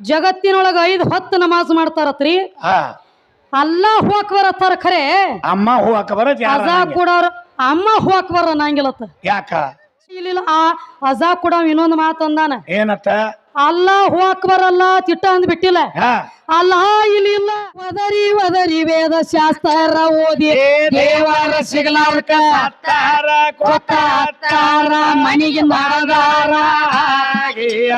ಜಗತ್ತಿನೊಳಗ ಐದು ಹೊತ್ತು ನಮಾಜ್ ಮಾಡ್ತಾರತ್ರಿ? ಅಲ್ಲ ಅಲ್ಲಾ ಹೋಗ್ಬರ ತರ ಖರೆ. ಅಮ್ಮ ಹೂ ಬರ ಬರತ್ ಅಜಾ ಕೊಡೋರ್ ಅಮ್ಮ ಹೋಗ್ಬರ ಅನ್ನಂಗಿಲ್ಲತ್ತ. ಯಾಕ? ಇಲ್ಲ ಆ ಅಜಾ ಕೂಡ ಇನ್ನೊಂದು ಮಾತು ಅಂದಾನ. ಏನತ್ತ? ಅಲ್ಲ ಹೋಗ್ಬರ್ ಬರಲ್ಲ ತಿಟ್ಟ ಅಂದ್ ಬಿಟ್ಟಿಲ್ಲ. ಅಲ್ಲ ಇಲ್ಲಿ ಇಲ್ಲ. ವದರಿ ವದರಿ ವೇದ ಶಾಸ್ತ್ರ ಓದಿ. ದೇವರ ಸಿಗಲಾರ್ಕ. ಹತ್ತಾರ ಮನಿಗೆ ಹಾಗೆಯ.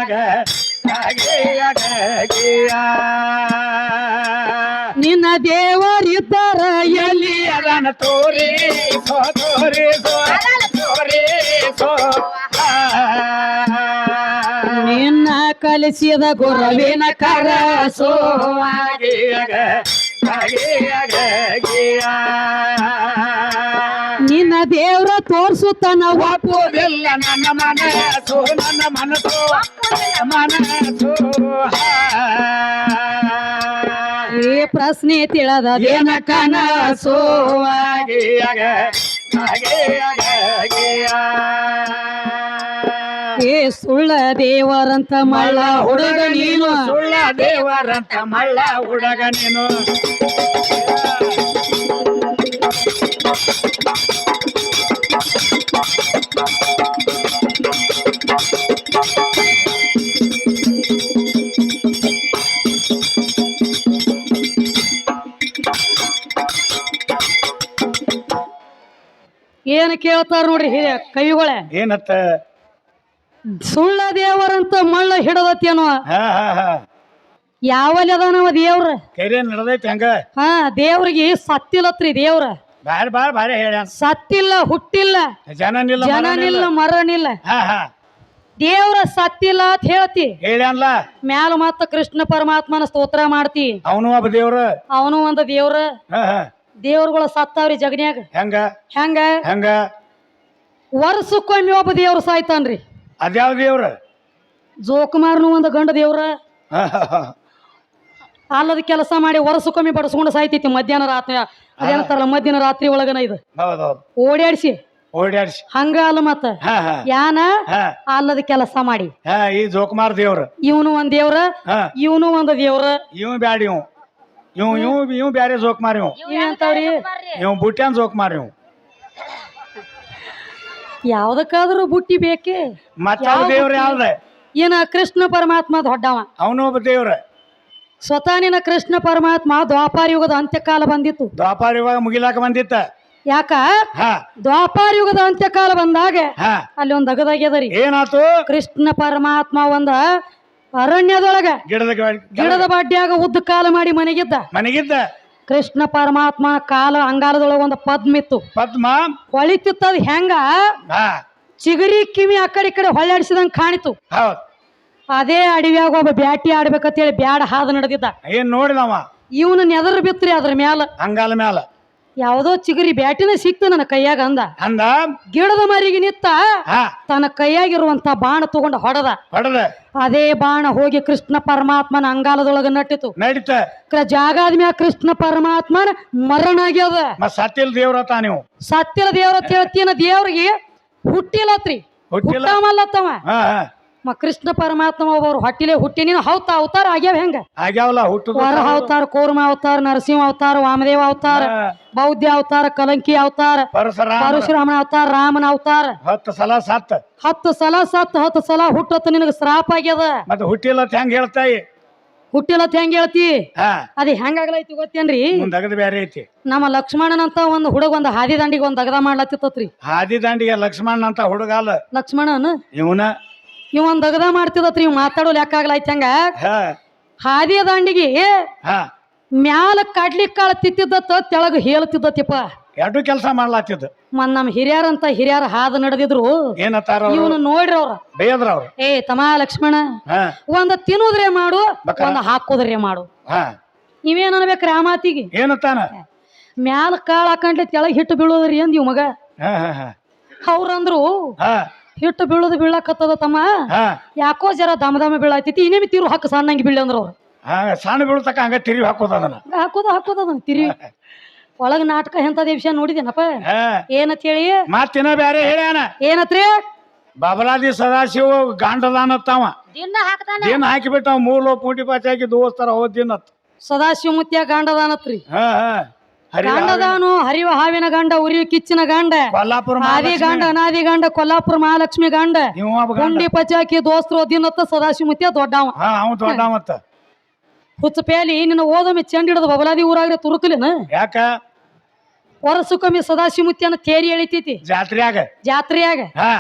ನಿನ್ನ ದೇವರಿದ್ದರ ಎಲ್ಲಿ? ಎಲ್ಲಿ ಅದನ ತೋರಿ ಸೋ ತೋರಿ ಸೋ ತೋರಿ ಸೋ ನಿನ್ನ ಕಲಿಸಿದ ಗುರುವಿನ ಕರಸೋ ಹಾಗೆಯಾಗ, ಹಾಗೆಯಾಗ, ಹಾಗೆಯ. ತೋರ್ಸುತ್ತ ನಾವು ಒಪ್ಪುವುದಿಲ್ಲ ನನ್ನ ಮನಸ್ಸು ನನ್ನ ಮನಸ್ಸು ಮನಸ್ಸು. ಈ ಪ್ರಶ್ನೆ ಕನಸು? ಹಾಗೆಯಾಗ, ಹಾಗೆಯಾಗ, ಹಾಗೆಯ. ಏ ಸುಳ್ಳ ದೇವರಂತ ಮಳ್ಳ ಹುಡುಗ ನೀನು. ಸುಳ್ಳ ದೇವರಂತ ಮಳ್ಳ ಹುಡುಗ ನೀನು. ಏನ್ ಕೇಳ್ತಾರ ನೋಡ್ರಿ ಹಿರಿಯ ಕವಿಗಳೇ? ಏನತ್ತ? ಸುಳ್ಳ ದೇವರಂತ ಮಳ್ಳ ಹಿಡದತ್ತೇನೋ? ಹಾ ಹಾ ಹಾ. ಯಾವಲ್ಲಿ ಅದಾನವ ದೇವ್ರ? ಕೈರೇನ್ ನಡೆದೈತಿ ಹಂಗ? ಹಾ ದೇವ್ರಿಗೆ ಸತ್ತಿಲತ್ರಿ ದೇವ್ರ. ಬಾರಿ ಬಾರಿ ಬಾರಿ ಹೇಳ್ಯಾನ. ಸತ್ತಿಲ್ಲ ಹುಟ್ಟಿಲ್ಲ. ಜನನಿಲ್ಲ ಜನನಿಲ್ಲ ಮರನಿಲ್ಲ ಹಾ ಹಾ. ದೇವ್ರ ಸತ್ತಿಲ್ಲ ಅಂತ ಹೇಳ್ತಿ. ಹೇಳ್ಯಾನ್ಲ. ಮ್ಯಾಲ ಮತ್ತ ಕೃಷ್ಣ ಪರಮಾತ್ಮನ ಸ್ತೋತ್ರ ಮಾಡ್ತಿ. ಅವನು ಒಬ್ಬ ದೇವ್ರ. ಅವನು ಒಂದು ದೇವ್ರ. ಹಾ ಹಾ. ದೇವ್ರುಗಳ ಸತ್ತಾವ್ರಿ ಜಗನ್ಯಾಗ. ಹೆಂಗ? ಹೆಂಗ? ಹೆಂಗ? ವರ್ಷಕ್ಕೊಮ್ಮೆ ಒಬ್ಬ ದೇವ್ರ ಸಾಯ್ತಾನ್ರಿ. ಅದ್ಯಾವ ದೇವ್ರ? ಜೋಕುಮಾರ್ನು ಒಂದು ಗಂಡ ದೇವ್ರ. ಅಲ್ಲದ ಕೆಲಸ ಮಾಡಿ ವರ್ಷಕ್ಕೊಮ್ಮೆ ಬಡಿಸ್ಕೊಂಡು ಸಾಯ್ತೈತಿ ಮಧ್ಯಾಹ್ನ ರಾತ್ರಿ. ಅದೇನಂತಾರಲ್ಲ ಮಧ್ಯಾಹ್ನ ರಾತ್ರಿ ಒಳಗನ ಇದು. ಹೌದೌದು. ಓಡಾಡಿಸಿ. ಓಡ್ಯಾಡ್ಸಿ ಹಂಗ ಅಲ್ಲ ಮತ್ತ? ಹಾ ಹಾ. ಯಾನ ಹಾ. ಅಲ್ಲದ ಕೆಲಸ ಮಾಡಿ. ಹಾ ಈ ಜೋಕುಮಾರ್ ದೇವ್ರ. ಇವನು ಒಂದ್ ದೇವ್ರ ಹಾ. ಇವನು ಒಂದ್ ದೇವ್ರ. ಇವ್ ಬ್ಯಾಡ ಇವ್ ಇವ್ ಇವ್ ಇವ್ ಬ್ಯಾರೆ ಜೋಕುಮಾರ್ ಇವ್ ಏನಂತಾವ್ರಿ ಇವ್ ಬುಟ್ಯಾನ್ ಜೋಕುಮಾರ್ ಇವ್ ಯಾವ್ದಕ್ಕಾದ್ರೂ ಬುಟ್ಟಿ ಬೇಕೇ? ಮತ್ತ ಯಾವ ದೇವ್ರ? ಯಾವ್ದ? ಏನ ಕೃಷ್ಣ ಪರಮಾತ್ಮ ದೊಡ್ಡವ? ಅವನು ಒಬ್ಬ ದೇವ್ರ. ಸ್ವತಃ ನಿನ್ನ ಕೃಷ್ಣ ಪರಮಾತ್ಮ ದ್ವಾಪಾರ ಯುಗದ ಅಂತ್ಯಕಾಲ ಬಂದಿತ್ತು. ದ್ವಾಪಾರ ಯುಗ ಮುಗಿಲಾಕ ಬಂದಿತ್ತ? ಯಾಕ? ಹಾ. ದ್ವಾಪಾರ ಯುಗದ ಅಂತ್ಯಕಾಲ ಬಂದಾಗ ಹಾ. ಅಲ್ಲಿ ಒಂದು ಅಗದಾಗ್ಯದರಿ ಏನಾತು? ಕೃಷ್ಣ ಪರಮಾತ್ಮ ಒಂದ ಅರಣ್ಯದೊಳಗ ಗಿಡದ ಗಿಡದ ಬಾಡ್ಯಾಗ ಉದ್ದ ಕಾಲ ಮಾಡಿ ಮನೆಗಿದ್ದ. ಮನೆಗಿದ್ದ? ಕೃಷ್ಣ ಪರಮಾತ್ಮ ಕಾಲ ಅಂಗಾಲದೊಳಗ ಒಂದು ಪದ್ಮಿತ್ತು ಪದ್ಮ? ಹೊಳಿತಿತ್ತದ ಹೆಂಗ? ಹಾ. ಚಿಗರಿ ಕಿವಿ ಆ ಕಡೆ ಈ ಕಡೆ ಹೊಳ್ಳಾಡಿಸಿದಂಗ ಕಾಣಿತು. ಹೌದ್. ಅದೇ ಅಡವ್ಯಾಗ ಒಬ್ಬ ಬ್ಯಾಟಿ ಆಡ್ಬೇಕಂತ ಹೇಳಿ ಬ್ಯಾಡ ಹಾದ ನಡೆದಿದ್ದ. ಏನ್ ನೋಡಿದವ ಇವನು ನೆದರ್ ಬಿತ್ರಿ ಅದ್ರ ಮ್ಯಾಲ. ಹಂಗಾಲ ಮ್ಯಾಲ. ಯಾವ್ದೋ ಚಿಗರಿ ಬ್ಯಾಟಿನ ಸಿಕ್ತು ನನ್ನ ಕೈಯಾಗ ಅಂದ. ಅಂದ? ಗಿಡದ ಮರಿಗೆ ನಿತ್ತ ಹಾ. ತನ್ನ ಕೈಯಾಗಿರುವಂತ ಬಾಣ ತಗೊಂಡ ಹೊಡೆದ. ಹೊಡೆದ? ಅದೇ ಬಾಣ ಹೋಗಿ ಕೃಷ್ಣ ಪರಮಾತ್ಮನ ಅಂಗಾಲದೊಳಗ ನಟ್ಟಿತು. ನಡೀತ. ಜಾಗ ಜಾಗಾದ ಮ್ಯಾಗ ಕೃಷ್ಣ ಪರಮಾತ್ಮನ ಮರಣ ಆಗ್ಯದ. ಮತ್ ಸತ್ತಿಲ್ ತಾ ನೀವು? ಸತ್ತಿರ ದೇವ್ರ ಹೇಳ್ತೀನ ದೇವ್ರಿಗೆ ಹುಟ್ಟಿಲ್ಲತ್ರಿ ಹುಟ್ಟಿಲ್ಲ ಹುಟ್ಟಾಮಲ್ಲತ್ತವ. ಹಾ ಹಾ. ಮ ಕೃಷ್ಣ ಪರಮಾತ್ಮ ಒಬ್ಬರು ಹೊಟ್ಟಿಲೆ ಹುಟ್ಟಿ ನೀನು ಹೌತ ಅವತಾರ ಆಗ್ಯಾವ ಹೆಂಗ? ಆಗ್ಯಾವಲ್ಲ ಹುಟ್ಟು ವರ ಅವತಾರ ಕೂರ್ಮ ಅವತಾರ ನರಸಿಂಹ ಅವತಾರ ವಾಮದೇವ ಅವತಾರ ಬೌದ್ಧ ಅವತಾರ ಕಲಂಕಿ ಅವತಾರ ಪರಶುರಾಮ. ಪರಶುರಾಮನ ಅವತಾರ ರಾಮನ ಅವತಾರ. ಹತ್ತು ಸಲ ಸತ್ತ. ಹತ್ತು ಸಲ ಸತ್ ಹತ್ತು ಸಲ ಹುಟ್ಟತ್ತ ನಿನಗ ಶ್ರಾಪ ಆಗ್ಯದ. ಮತ್ತೆ ಹುಟ್ಟಿಲ್ಲ ಅಂತ ಹೆಂಗ್ ಹೇಳ್ತಾಯಿ ಹುಟ್ಟಿಲತ್ ಹೆಂಗ್ ಹೇಳ್ತಿ? ಹಾ. ಅದ್ ಹೆಂಗಾಗ್ಲೈತಿ ಗೊತ್ತೇನ್ರಿ? ಮುಂದ್ ಅಗದ ಬ್ಯಾರೆ ಐತಿ. ನಮ್ಮ ಲಕ್ಷ್ಮಣನ ಅಂತ ಒಂದ್ ಹುಡುಗ ಒಂದ್ ಹಾದಿ ದಂಡಿಗೆ ಒಂದ್ ಅಗದ ಮಾಡ್ಲತ್ತಿತ್ತತ್ರಿ. ಹಾದಿ ದಂಡಿಗೆ ಲಕ್ಷ್ಮಣ್ ಅಂತ ಹುಡುಗಾಲ ಲಕ್ಷ್ಮಣನ? ಇವನ ಇವ್ ದಗದ ಮಾಡ್ತಿದ್ರಿ ಮಾಡ್ತಿದತ್ರಿ ಇವ್ ಮಾತಾಡೋ ಲೆಕ್ಕ ಆಗ್ಲೈತಿ ಹಂಗ? ಹಾ. ಹಾದಿಯ ದಂಡಿಗೆ ಹಾ. ಮ್ಯಾಲ ಕಡ್ಲಿ ಕಾಳ ತಿತ್ತಿದ್ದತ್ತ ತೆಳಗ ಹೇಳ್ತಿದ್ದತ್ತಿಪ್ಪ ಎರಡು ಕೆಲಸ ಮಾಡ್ಲಾತಿದ್ ಮನ್ ನಮ್ ಹಿರಿಯರಂತ ಹಿರಿಯರ ಹಾದ ನಡೆದಿದ್ರು. ಏನತ್ತಾರ ಇವನು ನೋಡ್ರಿ ಅವ್ರ. ಬೇಯದ್ರ ಅವ್ರು? ಏ ತಮ ಲಕ್ಷ್ಮಣ ಒಂದ್ ತಿನ್ನುದ್ರೆ ಮಾಡು. ಒಂದ್ ಹಾಕುದ್ರೆ ಮಾಡು. ಹಾ. ನೀವೇನ್ ಅನ್ಬೇಕ್ರಿ ಆ ಮಾತಿಗೆ? ಏನತ್ತಾನ? ಮ್ಯಾಲ ಕಾಳ ಹಾಕೊಂಡ್ಲಿ ತೆಳಗ್ ಹಿಟ್ಟು ಬೀಳೋದ್ರಿ ಅಂದ್ ಇವ್ ಮಗ. ಅವ್ರಂದ್ರು ಹಾ. ಹಿಟ್ಟು ಬೀಳೋದು ಬೀಳಕತ್ತದ ತಮ್ಮ? ಹಾ. ಯಾಕೋ ಜರ ದಮ ದಮ ಬೀಳಾತೈತಿ ಇನ್ನೇಮಿ ತಿರು ಹಾಕು ಸಣ್ಣಂಗೆ ಬೀಳ ಅಂದ್ರ ಅವ್ರು. ಹಾ ಸಣ್ಣ ಬೀಳ್ತಕ್ಕ ಹಂಗ ತಿರುವಿ ಹಾಕೋದ ಅದನ್ನ. ಹಾಕೋದ ಹಾಕೋದ ಅದನ್ನ ತಿರಿ ಒಳಗ ನಾಟಕ ಎಂತದ ವಿಷಯ ನೋಡಿದೇನಪ್ಪ? ಹಾ. ಏನತ್ ಹೇಳಿ? ಮತ್ತಿನ ಬ್ಯಾರೆ ಹೇಳ್ಯಾನ ಏನತ್ರಿ ಬಬಲಾದಿ ಸದಾಶಿವ ಗಾಂಡದಾನತ್ತವ ದಿನ ಹಾಕ್ತಾನ. ದಿನ ಹಾಕಿಬಿಟ್ಟು ಮೂರು ಮೂಲ ಪೂಟಿ ಪಾಚಿ ಹಾಕಿ ದೋಸ್ತರ ಹೋದ್ ದಿನ ಸದಾಶಿವ ಮುತ್ಯ ಗಾಂಡದಾನತ್ರಿ ಹಾ ಹಾ. ಗಾಂಡದಾನು ಹರಿವ ಹಾವಿನ ಗಂಡ ಉರಿಯು ಕಿಚ್ಚಿನ ಗಂಡ. ಕೊಲ್ಲಾಪುರ ಆದಿ ಗಂಡ ಅನಾದಿ ಗಂಡ ಕೊಲ್ಲಾಪುರ ಮಹಾಲಕ್ಷ್ಮಿ ಗಂಡ. ಗಂಡ. ಪಚಾಕಿ ದೋಸ್ತರು ದಿನತ್ತ ಸದಾಶಿಮತಿಯ ಮುತ್ಯ ದೊಡ್ಡವ. ಹುಚ್ಚ ಪೇಲಿ ನಿನ್ನ ಓದೊಮ್ಮೆ ಚೆಂಡ ಹಿಡಿದು ಬಬಲಾದಿ ಊರಾಗ್ರೆ ತುರುಕಲಿನ? ಯಾಕ? ವರ್ಷಕ್ಕೊಮ್ಮೆ ಸದಾಶಿಮತಿಯನ್ನ ತೇರಿ ಎಳಿತೈತಿ. ಜಾತ್ರೆಯಾಗ. ಜಾತ್ರೆಯಾಗ. ಹಾ.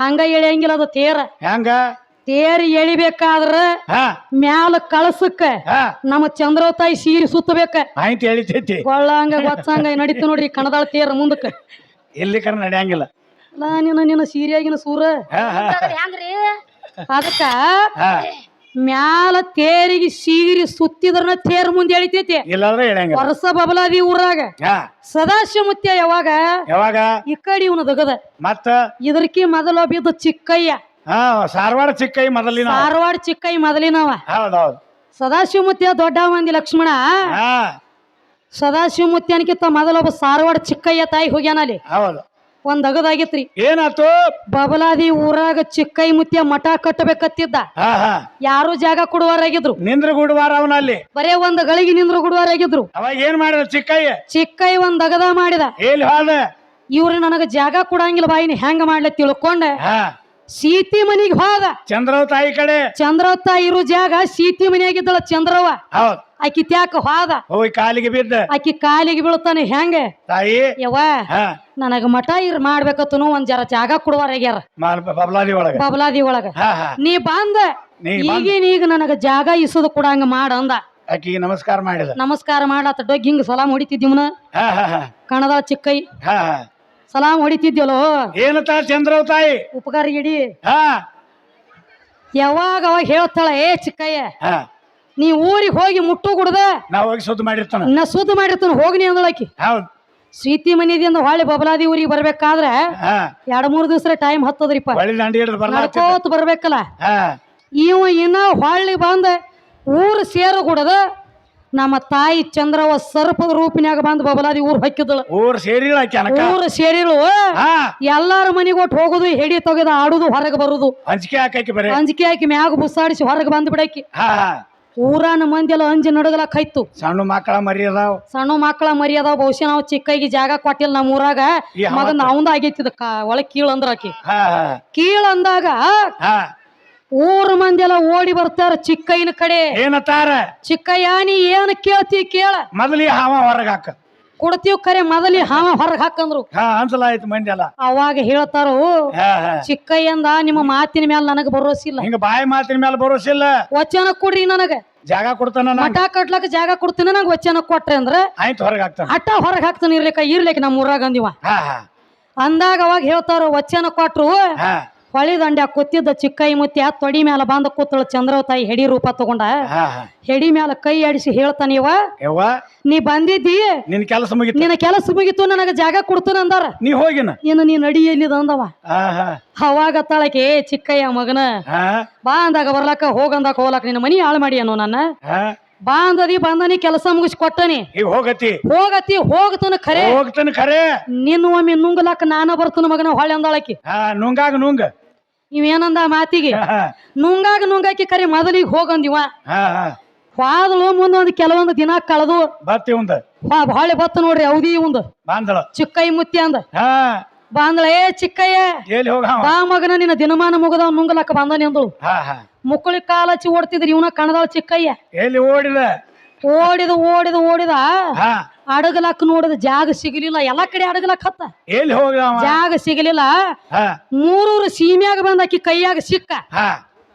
ಹಂಗ ಎಳಿಯಂಗಿಲ್ಲ ಅದು ತೇರ. ಹೆಂಗ? ತೇರಿ ಎಳಿಬೇಕಾದ್ರ ಹಾ. ಮ್ಯಾಲ ಕಳಸಕ್ಕ ಹಾ. ನಮ್ಮ ಚಂದ್ರತಾಯಿ ಸೀರಿ ಸುತ್ತಬೇಕ. ಆಯ್ತು ಹೇಳಿತೈತಿ ಕೊಳ್ಳಂಗ ಗೊತ್ತಂಗ ನಡೀತು ನೋಡ್ರಿ ಕಣದಾಳ ತೇರ ಮುಂದಕ್ಕ. ಎಲ್ಲಿ ಕರ ನಡೆಯಂಗಿಲ್ಲ. ನಾ ನಿನ್ನ ನಿನ್ನ ಸೀರಿಯಾಗಿನ ಸೂರ. ಹಾ ಹಾ. ಹೆಂಗ್ರಿ ಅದಕ್ಕ ಹಾ. ಮ್ಯಾಲ ತೇರಿಗೆ ಸೀರಿ ಸುತ್ತಿದ್ರನ ತೇರ್ ಮುಂದೆ ಎಳಿತೈತಿ. ವರ್ಷ ಬಬಲಾದಿ ಊರಾಗ. ಹಾ. ಸದಾಶಿವ ಮುತ್ಯ ಯಾವಾಗ? ಯಾವಾಗ? ಈ ಕಡೆ ಇವನು ದಗದ. ಮತ್ತ? ಇದರ್ಕಿ ಮೊದಲ ಬಿದ್ದ ಚಿಕ್ಕಯ್ಯ. ಹಾ ಸಾರವಾಡ ಚಿಕ್ಕೈ ಮೊದಲಿನ ಧಾರವಾಡ ಚಿಕ್ಕೈ ಮೊದಲಿನವ ಹೌದೌದು. ಸದಾಶಿವ ಮುತ್ಯ ದೊಡ್ಡ ಮಂದಿ ಲಕ್ಷ್ಮಣ ಹಾ ಮೊದಲ ಒಬ್ಬ ಸಾರವಾಡ ಚಿಕ್ಕಯ್ಯ ತಾಯಿ ಹೋಗ್ಯಾನ ಅಲ್ಲಿ. ಹೌದು. ಒಂದ್ ಅಗದಾಗಿತ್ರಿ. ಏನಾತು? ಬಬಲಾದಿ ಊರಾಗ ಚಿಕ್ಕೈ ಮುತ್ಯ ಮಠ ಕಟ್ಟಬೇಕತ್ತಿದ್ದ. ಹಾ ಹಾ. ಯಾರು ಜಾಗ ಕೊಡುವಾರಾಗಿದ್ರು? ನಿಂದ್ರ ಗುಡ್ವಾರ ಅವನಲ್ಲಿ ಬರೇ ಒಂದ್ ಗಳಿಗೆ ನಿಂದ್ರ ಗುಡುವಾರಾಗಿದ್ರು. ಅವಾಗ ಏನ್ ಮಾಡಿದ ಚಿಕ್ಕಯ್ಯ ಚಿಕ್ಕೈ ಒಂದ್ ಅಗದ ಮಾಡಿದ. ಎಲ್ಲಿ ಹೋದ? ಇವ್ರು ನನಗ ಜಾಗ ಕೊಡಂಗಿಲ್ಲ ಬಾಯಿನ ಹೆಂಗ ಮಾಡ್ಲಿ ತಿಳ್ಕೊಂಡ. ಹಾ. ಸೀತಿ ಮನಿಗ್ ಹೋದ. ಚಂದ್ರವ ತಾಯಿ ಕಡೆ. ಚಂದ್ರವ ತಾಯಿ ಇರೋ ಜಾಗ ಸೀತಿ ಮನೆಯಾಗಿದ್ದಳ ಚಂದ್ರವ್ವ. ಹೌದ್. ಆಕಿ ತ್ಯಾಕ ಹೋದ. ಹೋಗಿ ಕಾಲಿಗೆ ಬಿದ್ದ. ಆಕಿ ಕಾಲಿಗೆ ಬೀಳ್ತಾನೆ ಹೆಂಗ? ತಾಯಿ. ಯವ್ವ ಹಾ. ನನಗ ಮಠ ಇರ್ ಮಾಡ್ಬೇಕತ್ತನು ಒಂದ್ ಜರ ಜಾಗ ಕೊಡುವರಾಗ್ಯಾರ ಮಾಲ್ ಬಬಲಾದಿ ಒಳಗ. ಬಬಲಾದಿ ಒಳಗ. ಹಾ ಹಾ. ನೀ ಬಂದ. ನೀ ಬಂದ್. ಈಗೀನ ಈಗ ನನಗ ಜಾಗ ಇಸೋದು ಕೊಡಂಗ ಮಾಡ ಅಂದ. ಆಕಿಗೆ ನಮಸ್ಕಾರ ಮಾಡಿದ. ನಮಸ್ಕಾರ ಮಾಡತ್ತ ಡೊಗ್ ಹಿಂಗ ಸಲಾಮ್ ಹೊಡಿತಿದ್ದಿವ್ನ ಹಾ ಹಾ ಹಾ. ಕಣದ ಚಿಕ್ಕೈ. ಹಾ ಹಾ. ಸಲಾಮ್ ಹೊಡಿತಿದ್ಯಲೋ ಏನತ ಚಂದ್ರವ್ ತಾಯಿ? ಉಪಕಾರ ಗಿಡಿ ಹಾ. ಯಾವಾಗ ಅವಾಗ ಹೇಳ್ತಾಳ ಏ ಚಿಕ್ಕಯ್ಯ ಹಾ. ನೀ ಊರಿಗೆ ಹೋಗಿ ಮುಟ್ಟು ಕುಡ್ದ ನಾವ್ ಹೋಗಿ ಸುದ್ದಿ ಮಾಡಿರ್ತಾನ. ನಾ ಸುದ್ದ ಮಾಡಿರ್ತಾನ ಹೋಗ್ನಿ ಅಂದಳಕಿ ಹೌದ್. ಸ್ವೀತಿ ಮನಿದಿಂದ ಹೊಳ್ಳಿ ಬಬಲಾದಿ ಊರಿಗೆ ಬರ್ಬೇಕಾದ್ರೆ ಹಾ. ಎರಡ್ ಮೂರ್ ದಿವಸ ಟೈಮ್ ಹತ್ತದ್ರಿಪ್ಪ. ಹೊಳಿ ದಂಡಿ ಹಿಡಿದು ಬರ್ಲಾತ ನಡ್ಕೋತ ಬರ್ಬೇಕಲ್ಲ. ಹಾ. ಇವ ಇನ್ನ ಹೊಳ್ಳಿ ಬಂದ ಊರು ಸೇರು ಕುಡದ ನಮ್ಮ ತಾಯಿ ಚಂದ್ರವ ಸರ್ಪದ ರೂಪಿನ್ಯಾಗ ಬಂದು ಬಬಲಾದಿ ಊರ್ ಹಾಕಿದಳು ಊರ್ ಸೇರಿಲ್ಲ ಊರು ಸೇರಿಳು ಹಾ. ಎಲ್ಲಾರ ಮನೆಗೆ ಒಟ್ಟು ಹೋಗುದು ಹೆಡಿ ತೆಗೆದು ಆಡುದು ಹೊರಗೆ ಬರುದು. ಅಂಜಿಕೆ ಹಾಕಿ ಬರೀ. ಅಂಜಿಕೆ ಹಾಕಿ ಮ್ಯಾಗ ಬುಸಾಡಿಸಿ ಹೊರಗೆ ಬಂದ್ ಬಿಡಾಕಿ. ಊರಾನ ಮಂದಿ ಎಲ್ಲ ಅಂಜಿ ನಡಗಲಕ್ ಹೈತು ಸಣ್ಣ ಮಕ್ಕಳ ಮರಿ ಅದಾವ. ಸಣ್ಣ ಮಕ್ಕಳ ಅದಾವ. ಬಹುಶಃ ನಾವು ಚಿಕ್ಕಾಗಿ ಜಾಗ ಕೊಟ್ಟಿಲ್ಲ ನಮ್ಮ ಊರಾಗ. ಮಗ ಅವಂದ ಆಗೈತಿದ ಒಳಗ್ ಕೀಳ್ ಅಂದ್ರ ಆಕಿ. ಹಾ ಹಾ. ಕೀಳ್ ಅಂದಾಗ ಹಾ. ಊರ ಮಂದಿ ಎಲ್ಲ ಓಡಿ ಬರ್ತಾರ ಚಿಕ್ಕಯ್ಯನ ಕಡೆ. ಏನತಾರ ಚಿಕ್ಕಯ್ಯ ನೀ ಏನ್ ಕೇಳ್ತಿ ಕೇಳ. ಮೊದಲಿ ಹಾವ ಹೊರಗ ಹಾಕ. ಕೊಡ್ತೀವ್ ಕರೆ ಮೊದಲಿ ಹಾವ ಹೊರಗ್ ಹಾಕಂದ್ರು ಹಾ ಅನ್ಸಲ ಆಯ್ತು ಮಂದಿ ಎಲ್ಲ ಅವಾಗ ಹೇಳ್ತಾರು ಹಾ ಹಾ. ಚಿಕ್ಕಯ್ಯಂದ ನಿಮ್ಮ ಮಾತಿನ ಮ್ಯಾಲ ನನಗ ಬರೋಸಿಲ್ಲ ಹಿಂಗ ಬಾಯಿ ಮಾತಿನ ಮೇಲೆ ಬರೋಸಿಲ್ಲ ವಚನ ಕೊಡ್ರಿ ನನಗ. ಜಾಗ ಕೊಡ್ತಾನ ಹಠ ಮಠ ಕಟ್ಲಕ್ ಜಾಗ ಕೊಡ್ತೀನಿ ನಂಗೆ ವಚನ ಕೊಟ್ರಿ ಅಂದ್ರೆ ಆಯ್ತು ಹೊರಗೆ ಹಾಕ್ತಾನ. ಹಠ ಹೊರಗ್ ಹಾಕ್ತಾನೆ ಇರ್ಲಿಕ್ಕ ಇರ್ಲಿಕ್ಕೆ ನಮ್ಮ ಊರಾಗ ಅಂದಿವ. ಹಾ ಹಾ. ಅಂದಾಗ ಅವಾಗ ಹೇಳ್ತಾರ ವಚನ ಕೊಟ್ರು. ಹಾ. ಹೊಳಿ ದಂಡ್ಯಾಗ ಕೂತಿದ್ದ ಚಿಕ್ಕೈ ಆ ತೊಡಿ ಮ್ಯಾಲ ಬಂದ ಕೂತಳು ಚಂದ್ರವ ತಾಯಿ ಹೆಡಿ ರೂಪ ತಗೊಂಡ. ಹೆಡಿ ಮ್ಯಾಲ ಕೈ ಆಡಿಸಿ ಹೇಳ್ತಾನ ಇವ ಯವ್ವ ನೀ ಬಂದಿದ್ದಿ? ನಿನ್ ಕೆಲಸ ಮುಗಿತು. ನಿನ್ನ ಕೆಲಸ ಮುಗಿತು ನನಗ ಜಾಗ ಕೊಡ್ತಾನ ಅಂದಾರ. ನೀ ಹೋಗಿನ. ಇನ್ನು ನೀ ನಡಿ ಎಲ್ಲಿದ ಅಂದವ. ಅವಾಗ ತಾಳಕ್ಕೆ ಏ ಚಿಕ್ಕಯ್ಯ ಮಗನ ಬಾ ಅಂದಾಗ ಬರ್ಲಾಕ ಹೋಗಂದಾಗ ಹೋಗ್ಲಾಕ ನಿನ್ನ ಮನಿ ಹಾಳು ಮಾಡಿ ಅನ್ನೋ ನನ್ನ. ಬಾ ಅಂದದಿ ಬಂದನಿ ಕೆಲಸ ಮುಗಿಸಿ ಕೊಟ್ಟನಿ. ಈಗ ಹೋಗತಿ. ಹೋಗತಿ ಹೋಗ್ತಾನ ಖರೆ. ಹೋಗ್ತಾನ ಖರೆ. ನಿನ್ನ ಒಮ್ಮೆ ನುಂಗ್ಲಾಕ ನಾನ ಬರ್ತಾನ ಮಗನ ಹೊಳೆ ಅಂದಾಳಕಿ. ನುಂಗಾಗ ನುಂಗ. ಇವೇನಂದ ಆ ಮಾತಿಗೆ? ನುಂಗಾಗ ನುಂಗಾಕಿ ಕರೆ ಮೊದಲಿಗೆ ಹೋಗಂದಿವ. ವಾದಳು ಮುಂದೊಂದು ಕೆಲವೊಂದು ದಿನ ಕಳೆದು ಹಾ ಬಾಳೆ ಬತ್ತ ನೋಡ್ರಿ ಅವಧಿ ಒಂದು ಬಾಂದಳ. ಚಿಕ್ಕೈ ಮುತ್ತಿ ಅಂದ. ಹಾ. ಬಾಂದಳ ಏ ಚಿಕ್ಕಯ್ಯ ಎಲ್ಲಿ ಹೋಗ ಬಾ ಮಗನ ನಿನ್ನ ದಿನಮಾನ ಮುಗದವ್ ನುಂಗಲಕ್ಕ ಬಂದನಿ ಅಂದಳು ಹಾ ಹಾ. ಮುಕ್ಕಳಿ ಕಾಲಚ್ಚಿ ಓಡ್ತಿದ್ರಿ ಇವನ ಕಣದಾಳ ಚಿಕ್ಕಯ್ಯ. ಎಲ್ಲಿ ಓಡಿದ? ಓಡಿದ ಓಡಿದ ಓಡಿದ. ಹಾ ಅಡಗಲಕ್ಕ ನೋಡಿದ ಜಾಗ ಸಿಗಲಿಲ್ಲ ಎಲ್ಲಾ ಕಡೆ ಅಡಗಲಕ್ಕತ್ತ ಎಲ್ಲಿ ಹೋಗ ಜಾಗ ಸಿಗಲಿಲ್ಲ. ಮೂರೂರು ಸೀಮ್ಯಾಗ ಬಂದ ಆಕಿ ಕೈಯಾಗ ಸಿಕ್ಕ.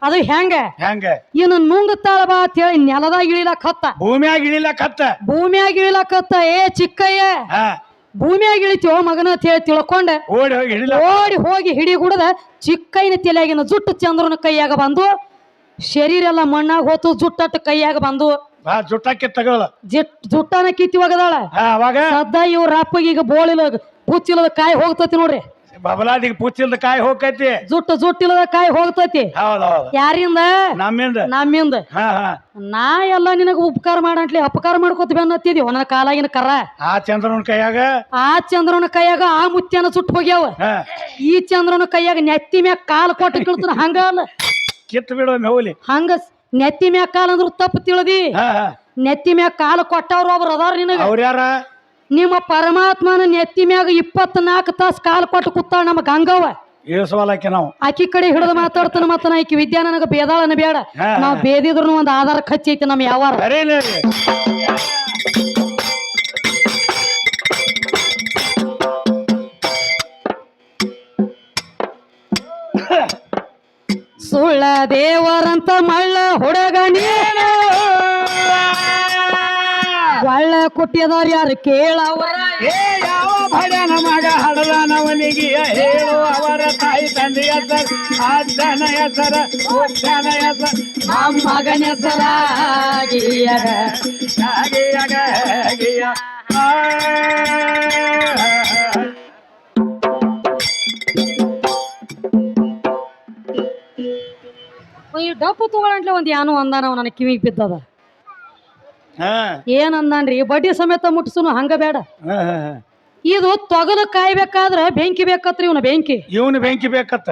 ಅದು ಹೆಂಗ? ಹೆಂಗ? ಇನ್ನು ನುಂಗತಾಳ ಬಾ ಅಂತೇಳಿ ನೆಲದಾಗ ಇಳಿಲಕ್ ಹತ್ತ. ಭೂಮಿಯಾಗ ಇಳಿಲ ಹತ್ತ. ಭೂಮಿಯಾಗ ಇಳಿಲಕ್ ಹತ್ತ. ಏ ಚಿಕ್ಕಯ್ಯ ಭೂಮಿಯಾಗ ಇಳಿತೀವ ಮಗನ ಅಂತ ಹೇಳಿ ತಿಳ್ಕೊಂಡ. ಓಡಿ ಹೋಗಿ ಓಡಿ ಹೋಗಿ ಹಿಡಿ ಗುಡದ ಚಿಕ್ಕೈನ ತಲೆಯಾಗಿನ ಜುಟ್ಟು ಚಂದ್ರನ ಕೈಯಾಗ ಬಂದು ಶರೀರ ಎಲ್ಲ ಮಣ್ಣಾಗ ಹೋತು ಜುಟ್ಟಟ್ಟು ಕೈಯಾಗ ಬಂದು ಬಾ ಜುಟ್ಟಕ್ಕೆ ತಗೊಳ ಜಿಟ್ ಜುಟ್ಟನ ಕಿತ್ತಿ ಒಗದಾಳ. ಹಾ ಅವಾಗ? ಸದ್ದ ಇವ್ರ ಅಪ್ಪಗೆ ಈಗ ಬೋಳಿಲ ಬುಚ್ಚಿಲದ ಕಾಯಿ ಹೋಗ್ತತಿ ನೋಡ್ರಿ. ಬಬಲಾದಿಗೆ ಪುಚ್ಚಿಲ್ದ ಕಾಯಿ ಹೋಗೈತಿ ಜುಟ್ಟು ಜುಟ್ಟಿಲ್ಲದ ಕಾಯಿ ಹೋಗ್ತೈತಿ. ಹೌದು ಯಾರಿಂದ? ನಮ್ಮಿಂದ. ನಮ್ಮಿಂದ. ಹಾ ಹಾ. ನಾ ಎಲ್ಲ ನಿನಗ ಉಪಕಾರ ಮಾಡಂಟ್ಲಿ ಅಪಕಾರ ಮಾಡ್ಕೋತ ಬೆನ್ನತ್ತಿದ್ವಿ ನನ್ನ ಕಾಲಾಗಿನ ಕರ. ಆ ಚಂದ್ರನ ಕೈಯಾಗ? ಆ ಚಂದ್ರನ ಕೈಯಾಗ ಆ ಮುತ್ಯನ ಸುಟ್ಟು ಹೋಗ್ಯಾವ. ಹಾ. ಈ ಚಂದ್ರನ ಕೈಯಾಗ ನೆತ್ತಿ ಮ್ಯಾಗ ಕಾಲು ಕೊಟ್ಟು ಕಿಳ್ತಾನ ಹಂಗ ಅಲ್ಲ. ಕಿತ್ತು ಬಿಡೋ ಮೇವುಲಿ ಹಂಗ ನೆತ್ತಿ ಮ್ಯಾಗ ಕಾಲ್ ಅಂದ್ರ ತಪ್ಪು ತಿಳಿದಿ. ನೆತ್ತಿ ಮ್ಯಾಗ ಕಾಲು ಕೊಟ್ಟವ್ರು ಒಬ್ರು ಅದಾರ ನಿನಗ. ಅವ್ರ ಯಾರ? ನಿಮ್ಮ ಪರಮಾತ್ಮನ ನೆತ್ತಿ ಮ್ಯಾಗ ಇಪ್ಪತ್ನಾಲ್ಕು ತಾಸು ಕಾಲು ಕೊಟ್ಟು ಕೂತಾಳ ನಮ್ಮ ಗಂಗವ್ವ. ಇಳಿಸವಲಕ್ಕೆ ನಾವು. ಆಕಿ ಕಡೆ ಹಿಡಿದು ಮಾತಾಡ್ತಾನ ಮತ್ತ ನಾ ಈಕಿ ವಿದ್ಯಾ ನನಗ ಬೇದಾಳನ ಬೇಡ. ನಾವ್. ಬೇದಿದ್ರು ಒಂದ್ ಆಧಾರ ಖರ್ಚೈತಿ ನಮ್ ನಮ್ಮ ಸುಳ್ಳ ದೇವರಂತ ಮಳ್ಳ ಹುಡುಗ ನೀನು. ಒಳ್ಳ ಕೊಟ್ಟಿದಾರ ಯಾರು ಕೇಳವರ? ಏ ಯಾವ ಭಜನ ಮಗ ಹಡದನವನಿಗೆ? ಹೇಳು ಅವರ ತಾಯಿ ತಂದೆಯ ಸರ್ ಅಜ್ಜನ ಹೆಸರ ಉಜ್ಜನ ಹೆಸರ. ನಮ್ಮ ಮಗನ ಆ. ಈ ಡಪ್ಪು ತಗೊಳಂಟ್ಲೆ ಒಂದು ಏನೋ ಅಂದಾನ ನನಗೆ ಕಿವಿಗೆ ಬಿದ್ದದ. ಹಾ. ಏನ್ ಅಂದಾನ್ರಿ? ಬಡ್ಡಿ ಸಮೇತ ಮುಟ್ಸುನು ಹಂಗ ಬೇಡ. ಹಾ, ಹಾ, ಹಾ. ಇದು ತೊಗಲು ಕಾಯ್ಬೇಕಾದ್ರ ಬೆಂಕಿ ಬೇಕತ್ರಿ ಇವನ ಬೆಂಕಿ. ಇವನು ಬೆಂಕಿ ಬೇಕತ್ತ.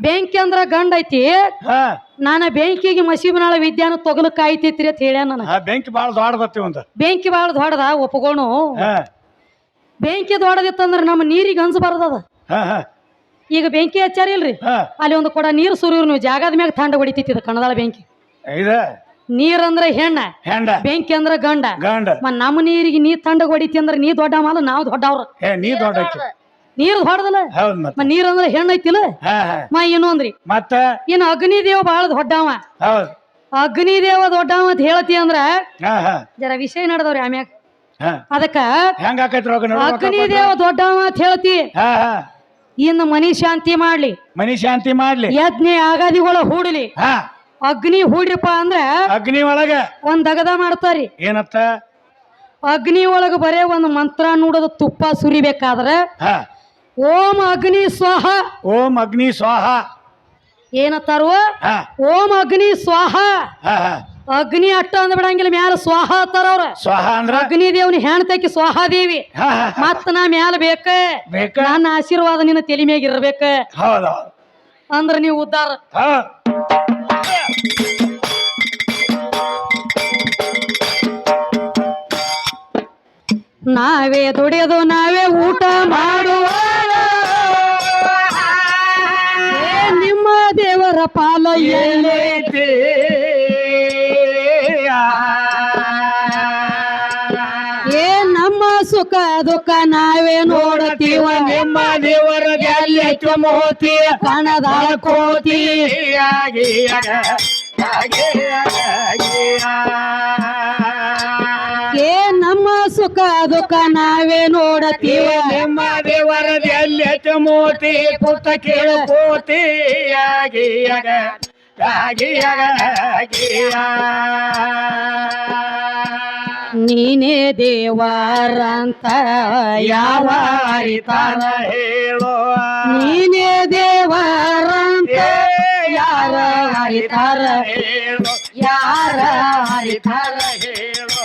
ಬೆಂಕಿ ಅಂದ್ರ ಗಂಡ ಐತಿ. ಹಾ. ನಾನ ಬೆಂಕಿಗೆ ಮಸೀಬನಾಳ ವಿದ್ಯಾನ ತೊಗಲು ಕಾಯ್ತೈತ್ರಿ ಅಂತ ಹೇಳ್ಯಾನ ನಾನು. ಆ ಬೆಂಕಿ ಭಾಳ ದೊಡ್ಡದತ್ತಿ ಒಂದು ಬೆಂಕಿ ಬಾಳ ದೊಡ್ಡದ ಒಪ್ಕೊಣು. ಹಾ. ಬೆಂಕಿ ದೊಡ್ಡದಿತ್ತಂದ್ರ ನಮ್ಮ ನೀರಿಗೆ ಹಂಚಬಾರ್ದದ ಹಾ ಹಾ. ಈಗ ಬೆಂಕಿ ಹಚ್ಚಾರ ಇಲ್ರಿ? ಹಾ. ಅಲ್ಲಿ ಒಂದು ಕೊಡ ನೀರು ಸುರಿಯೋರು ನೀವು ಜಾಗದ ಮ್ಯಾಗ ತಂಡ ಹೊಡಿತೈತಿ ಇದು ಕಣದಾಳ ಬೆಂಕಿ. ಇದ ನೀರ್ ಅಂದ್ರ ಹೆಣ್ಣ ಹೆಂಡ ಬೆಂಕಿ ಅಂದ್ರ ಗಂಡ. ಗಂಡ. ಮ ನಮ್ಮ ನೀರಿಗೆ ನೀ ತಂಡ ಹೊಡಿತಿ ಅಂದ್ರ ನೀ ದೊಡ್ಡ ಮಾಲ ನಾವು ದೊಡ್ಡವ್ರ ಏ ನೀ ದೊಡ್ಡ ನೀರ್ ದೊಡ್ಡದಲ್ಲ? ಹೌದ್ ಮತ್ತ. ಮ ನೀರ್ ಅಂದ್ರ ಹೆಣ್ಣ ಐತಿಲ್ಲ ಹಾ ಹಾ. ಮ ಇನ್ನೊಂದ್ರಿ ಮತ್ತ? ಇನ್ನು ಅಗ್ನಿ ದೇವ ಬಾಳ ದೊಡ್ಡವ. ಹೌದ್. ಅಗ್ನಿ ದೇವ ದೊಡ್ಡವ ಅಂತ ಹೇಳ್ತಿ ಅಂದ್ರ ಹಾ ಹಾ. ಜರ ವಿಷಯ ನಡೆದವ್ರಿ ಆಮ್ಯಾಗ ಹಾ. ಅದಕ್ಕ ಹೆಂಗ ಆಕೈತಿ ರೋಗ ಅಗ್ನಿ ದೇವ ದೊಡ್ಡವ ಅಂತ ಹೇಳ್ತಿ. ಹಾ ಹಾ. ಇನ್ನು ಮನಿ ಶಾಂತಿ ಮಾಡ್ಲಿ. ಮನಿ ಶಾಂತಿ ಮಾಡ್ಲಿ. ಯಜ್ಞ ಆಗಾದಿಗಳ ಹೂಡ್ಲಿ. ಹಾ. ಅಗ್ನಿ ಹೂಡ್ರಿಪ್ಪ ಅಂದ್ರೆ ಅಗ್ನಿ ಒಳಗ ಒಂದ್ ದಗದ ಮಾಡ್ತಾರಿ. ಏನತ್ತ? ಅಗ್ನಿ ಒಳಗ ಬರೇ ಒಂದ್ ಮಂತ್ರ ನೋಡೋದು ತುಪ್ಪ ಸುರಿಬೇಕಾದ್ರೆ ಹಾ. ಓಂ ಅಗ್ನಿ ಸ್ವಾಹ. ಓಂ ಅಗ್ನಿ ಸ್ವಾಹ. ಏನತ್ತಾರು? ಹಾ. ಓಂ ಅಗ್ನಿ ಸ್ವಾಹ. ಹಾ ಹಾ. ಅಗ್ನಿ ಅಟ್ಟ ಅಂದ್ ಬಿಡಂಗಿಲ್ಲ ಮ್ಯಾಲ ಸ್ವಾಹ ಅತ್ತಾರ ಅವ್ರ. ಸ್ವಾಹ ಅಂದ್ರ? ಅಗ್ನಿ ದೇವ್ನ ಹೆಣ್ತಕಿ ಸ್ವಾಹಾದೇವಿ ಹಾ ಹಾ ಮತ್ತ ನಾ ಮ್ಯಾಲ ಬೇಕ? ಬೇಕ? ನನ್ನ ಆಶೀರ್ವಾದ ನಿನ್ನ ತಲೆ ಮ್ಯಾಗ ಇರ್ಬೇಕ. ಹೌದ್ ಅಂದ್ರ ನೀವು ಉದ್ದಾರ. ಹಾ. ನಾವೇ ದುಡಿಯೋದು ನಾವೇ ಊಟ ಮಾಡುವ. ನಿಮ್ಮ ದೇವರ ಪಾಲ ಎಲ್ಲೇ ಎಲ್ಲೈತಿ? ಏ ನಮ್ಮ ಸುಖ ದುಃಖ ನಾವೇ ನೋಡತೀವ ನಿಮ್ಮ ದೇವರ ಎಲ್ಲೈತಿ ಮೋತಿ ಕಣದ ಕೋತಿ ಏ ನಮ್ಮ ಸುಖ ದುಃಖ ನಾವೇ ನೋಡತೀವ ನಿಮ್ಮ ದೇವರ ಎಲ್ಲೈತಿ ಮೋತಿ ಪುಟ್ಟ ಕೇಳ ಕೋತಿ ನೀನೇ ದೇವಾರಂತ ಯಾವ ಅರಿತಾನ ಹೇಳೋ? ನೀನೇ ದೇವಾರಂತ ಯಾರ ಹರಿತಾರ ಹೇಳೋ? ಯಾರ ಹರಿತಾರ ಹೇಳೋ?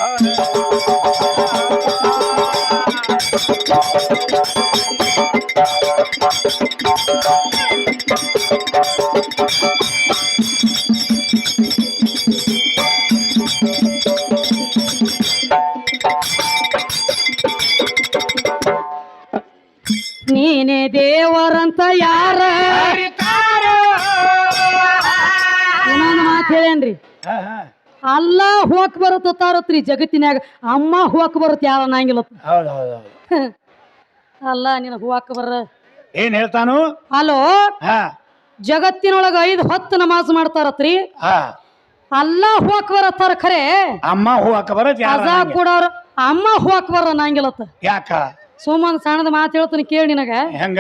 ನೀನೇ ದೇವರಂತ ಯಾರ? ಇನ್ನೊಂದು ಮಾತು ಹೇಳೇನ್ರಿ? ಅಲ್ಲ ಹೋಕ್ ಬರುತ್ತ ತಾರತ್ರಿ ಜಗತ್ತಿನಾಗ ಜಗತ್ತಿನ್ಯಾಗ ಅಮ್ಮ ಹೋಕ್ ಬರುತ್ತ ಯಾರ ಅನ್ನಂಗಿಲ್ಲ ಹೌದ್ ಅಲ್ಲ ನಿನಗೆ ಹೋಕ್ ಬರ. ಏನ್ ಹೇಳ್ತಾನು? ಹಲೋ? ಹಾ. ಜಗತ್ತಿನೊಳಗ ಐದು ಹೊತ್ತು ನಮಾಜ್ ಮಾಡ್ತಾರತ್ರಿ. ಹಾ. ಅಲ್ಲ ಹೋಕ್ ಬರತ್ತಾರ ಖರೆ? ಅಮ್ಮ ಹೋಕ್ ಬರ ಅಜಾ ಅಮ್ಮ ಹೋಕ್ ಬರ ಅನ್ನಂಗಿಲ್ಲತ್ತ ಯಾಕ? ಸುಮ್ಮನ್ ಸಣ್ಣದ ಮಾತು ಹೇಳ್ತೀನಿ ಕೇಳಿ ನಿನಗ. ಹೆಂಗ?